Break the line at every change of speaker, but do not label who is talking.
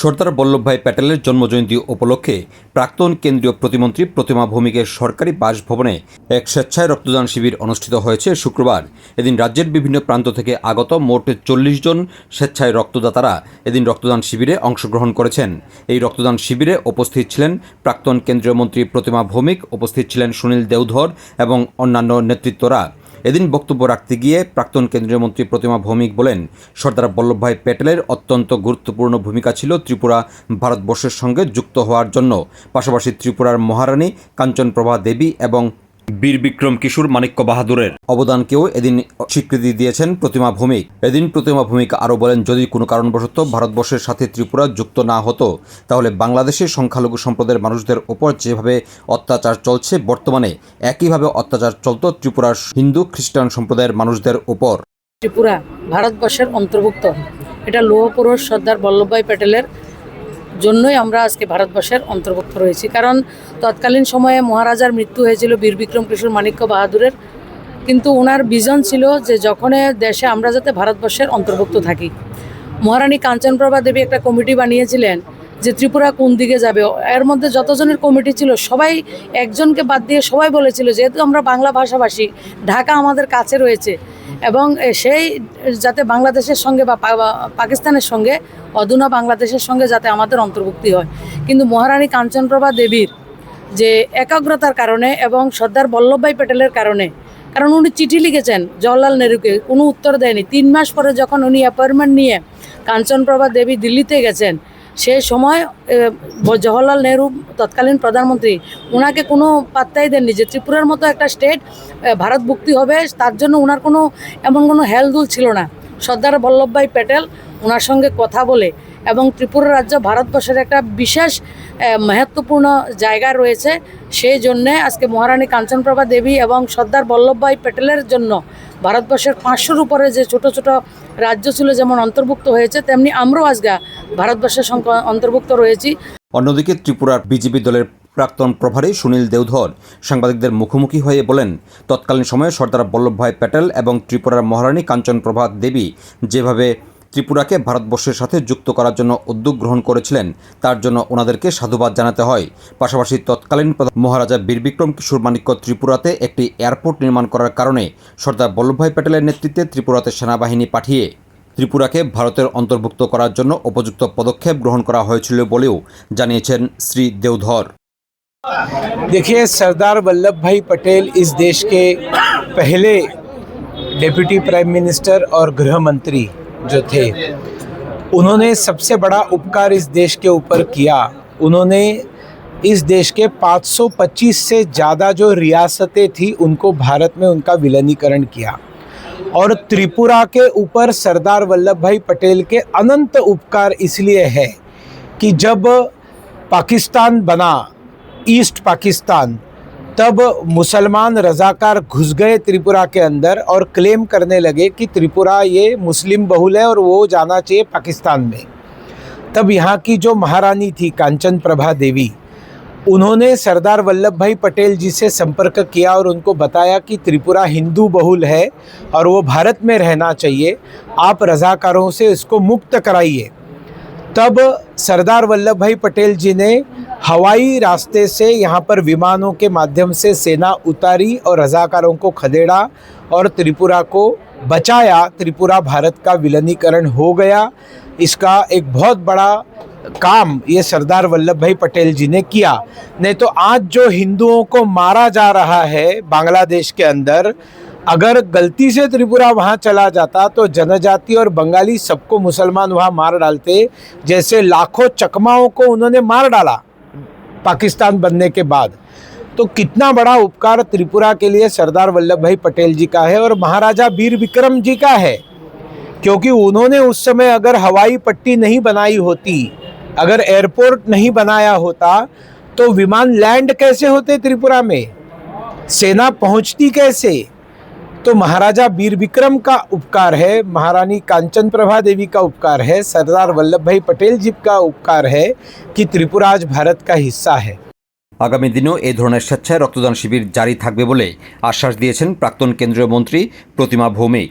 সর্দার বল্লভভাই প্যাটেলের জন্মজয়ন্তী উপলক্ষে প্রাক্তন কেন্দ্রীয় প্রতিমন্ত্রী প্রতিমা ভৌমিকের সরকারি বাসভবনে এক স্বেচ্ছায় রক্তদান শিবির অনুষ্ঠিত হয়েছে শুক্রবার। এদিন রাজ্যের বিভিন্ন প্রান্ত থেকে আগত মোট চল্লিশ জন স্বেচ্ছায় রক্তদাতারা এদিন রক্তদান শিবিরে অংশগ্রহণ করেছেন। এই রক্তদান শিবিরে উপস্থিত ছিলেন প্রাক্তন কেন্দ্রীয় মন্ত্রী প্রতিমা ভৌমিক, উপস্থিত ছিলেন সুনীল দেওধর এবং অন্যান্য নেতৃত্বরা। এদিন বক্তব্য রাখতে গিয়ে প্রাক্তন কেন্দ্রীয় মন্ত্রী প্রতিমা ভৌমিক বলেন, সর্দার বল্লভভাই প্যাটেলের অত্যন্ত গুরুত্বপূর্ণ ভূমিকা ছিল ত্রিপুরা ভারতবর্ষের সঙ্গে যুক্ত হওয়ার জন্য। পাশাপাশি ত্রিপুরার মহারানী কাঞ্চনপ্রভা দেবী এবং বীর বিক্রম কিশোর মানিক্য বাহাদুরের অবদানকেও এদিন স্বীকৃতি দিয়েছেন প্রতিমা ভৌমিক। এদিন প্রতিমা ভৌমিক আরও বলেন, যদি কোনো কারণবশত ভারতবর্ষের সাথে ত্রিপুরা যুক্ত না হতো, তাহলে বাংলাদেশের সংখ্যালঘু সম্প্রদায়ের মানুষদের ওপর যেভাবে অত্যাচার চলছে বর্তমানে, একইভাবে অত্যাচার চলত ত্রিপুরার হিন্দু খ্রিস্টান সম্প্রদায়ের মানুষদের ওপর।
ত্রিপুরা ভারতবর্ষের অন্তর্ভুক্ত। এটা লৌহ পুরুষ সর্দার বল্লভভাই প্যাটেলের জন্যই আমরা আজকে ভারতবর্ষের অন্তর্ভুক্ত রয়েছি। কারণ তৎকালীন সময়ে মহারাজার মৃত্যু হয়েছিল বীর বিক্রম কিশোর মাণিক্য বাহাদুরের। কিন্তু ওনার বিজন ছিল যে যখন দেশে আমরা যাতে ভারতবর্ষের অন্তর্ভুক্ত থাকি। মহারানী কাঞ্চনপ্রভা দেবী একটা কমিটি বানিয়েছিলেন যে ত্রিপুরা কোন দিকে যাবে। এর মধ্যে যতজনের কমিটি ছিল, সবাই একজনকে বাদ দিয়ে সবাই বলেছিল, যেহেতু আমরা বাংলা ভাষাভাষী, ঢাকা আমাদের কাছে রয়েছে। এবং সেই যাতে বাংলাদেশের সঙ্গে বা পাকিস্তানের সঙ্গে অধুনা বাংলাদেশের সঙ্গে যাতে আমাদের অন্তর্ভুক্তি হয়। কিন্তু মহারানী কাঞ্চনপ্রভা দেবীর যে একাগ্রতার কারণে এবং সর্দার বল্লভভাই প্যাটেলের কারণে, কারণ উনি চিঠি লিখেছেন জওয়াহরলাল নেহরুকে, কোনো উত্তর দেয়নি। তিন মাস পরে যখন উনি অ্যাপয়েন্টমেন্ট নিয়ে কাঞ্চনপ্রভা দেবী দিল্লিতে গেছেন, সে সময় জওহরলাল নেহরু তৎকালীন প্রধানমন্ত্রী ওনাকে কোনো পাত্তাই দেননি যে ত্রিপুরার মতো একটা স্টেট ভারত মুক্তি হবে, তার জন্য ওনার কোনো, এমন কোনো হেলদুল ছিল না। সর্দার বল্লভভাই প্যাটেল ওনার সঙ্গে কথা বলে এবং ত্রিপুরা রাজ্য ভারতবর্ষের একটা বিশেষ আহ, মহত্বপূর্ণ জায়গা রয়েছে। সেই জন্যে আজকে মহারানী কাঞ্চনপ্রভা দেবী এবং সর্দার বল্লভভাই প্যাটেলের জন্য ভারতবর্ষের পাঁচশোর উপরে যে ছোট ছোট রাজ্য ছিল যেমন অন্তর্ভুক্ত হয়েছে তেমনি আমরাও আজকে ভারতবর্ষের অন্তর্ভুক্ত রয়েছি।
অন্যদিকে ত্রিপুরার বিজেপি দলের প্রাক্তন প্রভারী সুনীল দেওধর সাংবাদিকদের মুখোমুখি হয়ে বলেন, তৎকালীন সময়ে সর্দার বল্লভভাই প্যাটেল এবং ত্রিপুরার মহারানী কাঞ্চনপ্রভা দেবী যেভাবে ত্রিপুরাকে ভারতবর্ষের সাথে যুক্ত করার জন্য উদ্যোগ গ্রহণ করেছিলেন, তার জন্য ওনাদেরকে সাধুবাদ জানাতে হয়। পাশাপাশি তৎকালীন মহারাজা বীরবিক্রম কিশোর মাণিক্য ত্রিপুরাতে একটি এয়ারপোর্ট নির্মাণ করার কারণে সর্দার বল্লভভাই প্যাটেলের নেতৃত্বে ত্রিপুরাতে সেনাবাহিনী পাঠিয়ে ত্রিপুরাকে ভারতের অন্তর্ভুক্ত করার জন্য উপযুক্ত পদক্ষেপ গ্রহণ করা হয়েছিল বলেও জানিয়েছেন শ্রী দেওধর।
देखिए, सरदार वल्लभ भाई पटेल इस देश के पहले डिप्टी प्राइम मिनिस्टर और गृह मंत्री जो थे, उन्होंने सबसे बड़ा उपकार इस देश के ऊपर किया। उन्होंने इस देश के 525 से ज़्यादा जो रियासतें थी, उनको भारत में उनका विलनीकरण किया। और त्रिपुरा के ऊपर सरदार वल्लभ भाई पटेल के अनंत उपकार इसलिए है कि जब पाकिस्तान बना ईस्ट पाकिस्तान। तब मुसलमान रजाकार घुस गए त्रिपुरा के अंदर और क्लेम करने लगे कि त्रिपुरा ये मुस्लिम बहुल है और वो जाना चाहिए पाकिस्तान में। तब यहाँ की जो महारानी थी कांचन प्रभा देवी, उन्होंने सरदार वल्लभ भाई पटेल जी से संपर्क किया और उनको बताया कि त्रिपुरा हिंदू बहुल है और वो भारत में रहना चाहिए, आप रजाकारों से इसको मुक्त कराइए। तब सरदार वल्लभ भाई पटेल जी ने हवाई रास्ते से यहाँ पर विमानों के माध्यम से सेना उतारी और रजाकारों को खदेड़ा और त्रिपुरा को बचाया। त्रिपुरा भारत का विलनीकरण हो गया। इसका एक बहुत बड़ा काम ये सरदार वल्लभ भाई पटेल जी ने किया। नहीं तो आज जो हिंदुओं को मारा जा रहा है बांग्लादेश के अंदर, अगर गलती से त्रिपुरा वहाँ चला जाता तो जनजाति और बंगाली सबको मुसलमान वहाँ मार डालते, जैसे लाखों चकमाओं को उन्होंने मार डाला। पाकिस्तान बनने के बाद। तो कितना बड़ा उपकार त्रिपुरा के लिए सरदार वल्लभ भाई पटेल जी का है और महाराजा वीर विक्रम जी का है। क्योंकि उन्होंने उस समय अगर हवाई पट्टी नहीं बनाई होती, अगर एयरपोर्ट नहीं बनाया होता तो विमान लैंड कैसे होते त्रिपुरा में? सेना पहुँचती कैसे? तो महाराजा वीर विक्रम का उपकार है महारानी कांचन प्रभा देवी का उपकार है सरदार वल्लभ भाई पटेल जी का उपकार है कि त्रिपुरा आज भारत का हिस्सा है
আগামী দিনেও এই ধরনের স্বেচ্ছায় রক্তদান শিবির জারি থাকবে বলে আশ্বাস দিয়েছেন প্রাক্তন কেন্দ্রীয় মন্ত্রী প্রতিমা ভৌমিক